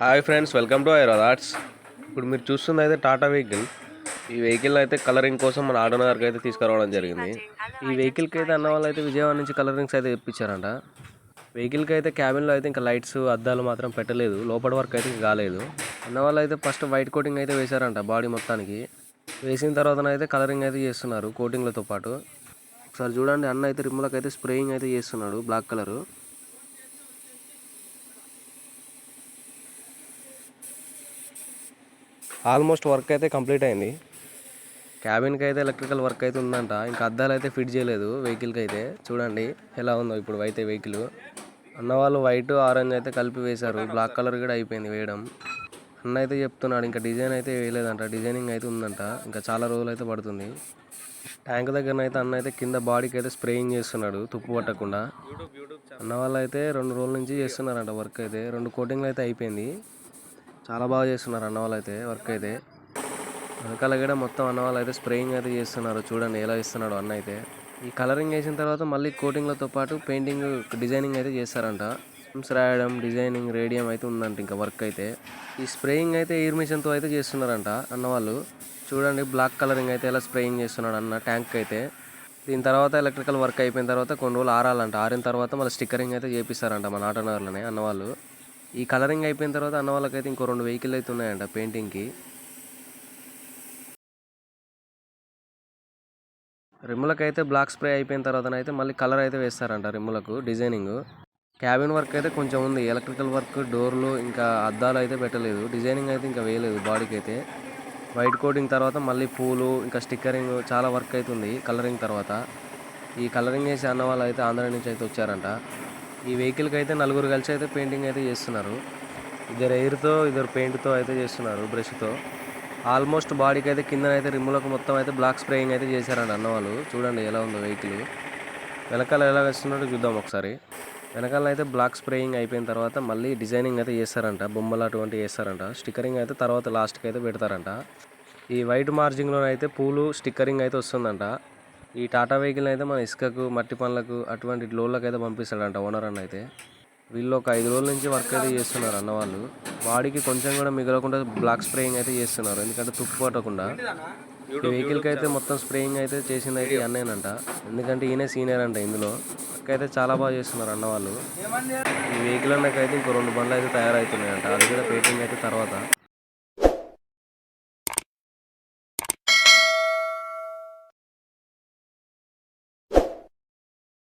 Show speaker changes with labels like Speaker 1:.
Speaker 1: Hi friends welcome to Airo arts. ఇప్పుడు మీరు చూస్తుంది అయితే టాటా వెహికల్. ఈ వెహికల్ అయితే కలరింగ్ కోసం మన ఆటోనగర్కి అయితే తీసుకురావడం జరిగింది. ఈ వెహికల్కి అయితే అన్న వాళ్ళు అయితే విజయవాడ నుంచి కలరింగ్స్ అయితే ఇప్పించారంట వెహికల్కి అయితే క్యాబిన్లో అయితే ఇంకా లైట్స్ అద్దాలు మాత్రం పెట్టలేదు. లోపల వరకు అయితే ఇంకా కాలేదు. అన్న వాళ్ళు అయితే ఫస్ట్ వైట్ కోటింగ్ అయితే వేశారంట బాడీ మొత్తానికి. వేసిన తర్వాత అయితే కలరింగ్ అయితే చేస్తున్నారు కోటింగ్లతో పాటు. ఒకసారి చూడండి అన్న అయితే రిమ్ములకు అయితే స్ప్రేయింగ్ అయితే చేస్తున్నాడు బ్లాక్ కలరు ఆల్మోస్ట్ వర్క్ అయితే కంప్లీట్ అయింది. క్యాబిన్కి అయితే ఎలక్ట్రికల్ వర్క్ అయితే ఉందంట. ఇంకా అద్దాలు అయితే ఫిట్ చేయలేదు వెహికల్కి అయితే చూడండి ఎలా ఉందో ఇప్పుడు అయితే వెహికల్. అన్న వాళ్ళు వైట్ ఆరెంజ్ అయితే కలిపి వేశారు. బ్లాక్ కలర్ కూడా అయిపోయింది వేయడం. అన్న అయితే చెప్తున్నాడు ఇంకా డిజైన్ అయితే వేయలేదంట. డిజైనింగ్ అయితే ఉందంట. ఇంకా చాలా రోజులు అయితే పడుతుంది. ట్యాంక్ దగ్గర అయితే అన్న అయితే కింద బాడీకి అయితే స్ప్రేయింగ్ చేస్తున్నాడు తుప్పు పట్టకుండా. అన్న వాళ్ళు అయితే రెండు రోజుల నుంచి చేస్తున్నారంట వర్క్ అయితే. రెండు కోటింగ్లు అయితే అయిపోయింది. చాలా బాగా చేస్తున్నారు అన్నవాళ్ళు అయితే వర్క్ అయితే. వెనకాల కూడా మొత్తం అన్న వాళ్ళు అయితే స్ప్రేయింగ్ అయితే చేస్తున్నారు. చూడండి ఎలా ఇస్తున్నాడు అన్న అయితే. ఈ కలరింగ్ వేసిన తర్వాత మళ్ళీ కోటింగ్లతో పాటు పెయింటింగ్ డిజైనింగ్ అయితే చేస్తారంట. Rims రాయడం డిజైనింగ్ రేడియం అయితే ఉందంట ఇంకా వర్క్ అయితే. ఈ స్ప్రేయింగ్ అయితే ఎయిర్ మిషన్తో అయితే చేస్తున్నారంట అన్న వాళ్ళు చూడండి బ్లాక్ కలరింగ్ అయితే ఎలా స్ప్రేయింగ్ చేస్తున్నాడు అన్న ట్యాంక్ అయితే. దీని తర్వాత ఎలక్ట్రికల్ వర్క్ అయిపోయిన తర్వాత కొన్ని రోజులు ఆరాలంట. ఆరిన తర్వాత మళ్ళీ స్టిక్కరింగ్ అయితే చేపిస్తారంట మన ఆటోనగర్లోనే అన్నవాళ్ళు. ఈ కలరింగ్ అయిపోయిన తర్వాత అన్న వాళ్ళకైతే ఇంకో రెండు వెహికల్ అయితే ఉన్నాయంట పెయింటింగ్కి రిమ్ములకు అయితే బ్లాక్ స్ప్రే అయిపోయిన తర్వాత అయితే మళ్ళీ కలర్ అయితే వేస్తారంట రిమ్ములకు డిజైనింగ్ క్యాబిన్ వర్క్ అయితే కొంచెం ఉంది ఎలక్ట్రికల్ వర్క్ డోర్లు ఇంకా అద్దాలు అయితే పెట్టలేదు డిజైనింగ్ అయితే ఇంకా వేయలేదు బాడీకి అయితే. వైట్ కోటింగ్ తర్వాత మళ్ళీ పూలు ఇంకా స్టిక్కరింగ్ చాలా వర్క్ అవుతుంది కలరింగ్ తర్వాత. ఈ కలరింగ్ చేసి అన్న వాళ్ళు అయితే ఆంధ్ర నుంచి అయితే వచ్చారంట. ఈ వెహికల్కి అయితే నలుగురు కలిసి అయితే పెయింటింగ్ అయితే చేస్తున్నారు. ఇద్దరు ఎయిర్తో ఇద్దరు పెయింట్తో అయితే చేస్తున్నారు బ్రష్తో ఆల్మోస్ట్ బాడీకి అయితే కింద అయితే రిమ్ములకు మొత్తం అయితే బ్లాక్ స్ప్రేయింగ్ అయితే చేశారండి అన్న వాళ్ళు. చూడండి ఎలా ఉందో వెహికల్ వెనకాల ఎలా వేస్తున్నాడో చూద్దాం ఒకసారి. వెనకాల అయితే బ్లాక్ స్ప్రేయింగ్ అయిపోయిన తర్వాత మళ్ళీ డిజైనింగ్ అయితే చేస్తారంట. బొమ్మలు అటువంటివి వేస్తారంట స్టిక్కరింగ్ అయితే తర్వాత లాస్ట్కి అయితే పెడతారంట. ఈ వైట్ మార్జింగ్లో అయితే పూలు స్టిక్కరింగ్ అయితే వస్తుందంట. ఈ టాటా వెహికల్ అయితే మన ఇసుకకు మట్టి పనులకు అటువంటి లోన్లకు అయితే పంపిస్తాడంట ఓనర్ అన్న అయితే. వీళ్ళు ఒక ఐదు రోజుల నుంచి వర్క్ అయితే చేస్తున్నారు అన్న వాళ్ళు. బాడీకి కొంచెం కూడా మిగలకుండా బ్లాక్ స్ప్రేయింగ్ అయితే చేస్తున్నారు. ఎందుకంటే తుప్పు పట్టకుండా. ఈ వెహికల్కి అయితే మొత్తం స్ప్రేయింగ్ అయితే చేసింది అయితే ఈ అన్నేనంట. ఎందుకంటే ఈయనే సీనియర్ అంట ఇందులో. వర్క్ అయితే చాలా బాగా చేస్తున్నారు అన్న వాళ్ళు. ఈ వెహికల్ అన్నకైతే ఇంకో రెండు బండ్లు అయితే తయారవుతున్నాయంట. అది కూడా పెయింటింగ్ అయితే తర్వాత.